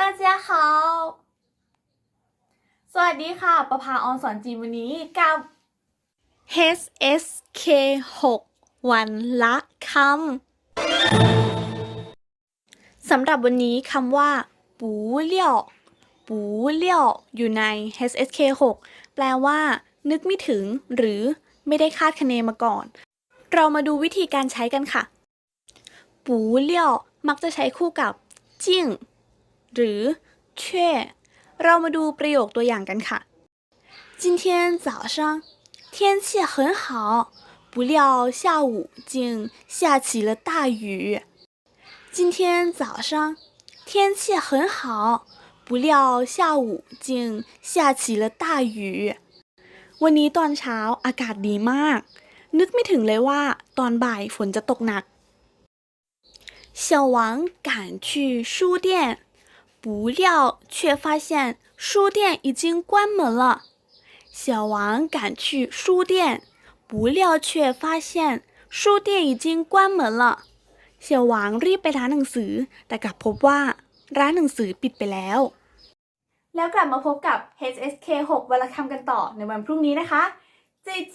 大家好สวัสดีค่ะ ประภาออนสอนจีนวันนี้กับ HSK 6 วันละคำสำหรับวันนี้คำว่า ปูเลี่ยวปูเลี่ยวอยู่ใน HSK 6 แปลว่า นึกไม่ถึง หรือไม่ได้คาดคะเนมาก่อน เรามาดูวิธีการใช้กันค่ะ ปูเลี่ยวมักจะใช้คู่กับจิ้ง หรือ เช่เรามาดูประโยคตัวอย่างกันค่ะ今天早上天气很好，不料下午竟下起了大雨。今天早上天气很好，不料下午竟下起了大雨。วันนี้ตอนเช้าอากาศดีมาก นึกไม่ถึงเลยว่าตอนบ่ายฝนจะตกหนัก 小王赶去书店， 不料却发现书店已经关门了。小王赶去书店，不料却发现书店已经关门了。小王รีบไปร้านหนังสือ แต่กลับพบว่าร้านหนังสือปิดไปแล้ว แล้วกลับมาพบกับ HSK 6วันละคำกันต่อในวันพรุ่งนี้นะคะเจเจียน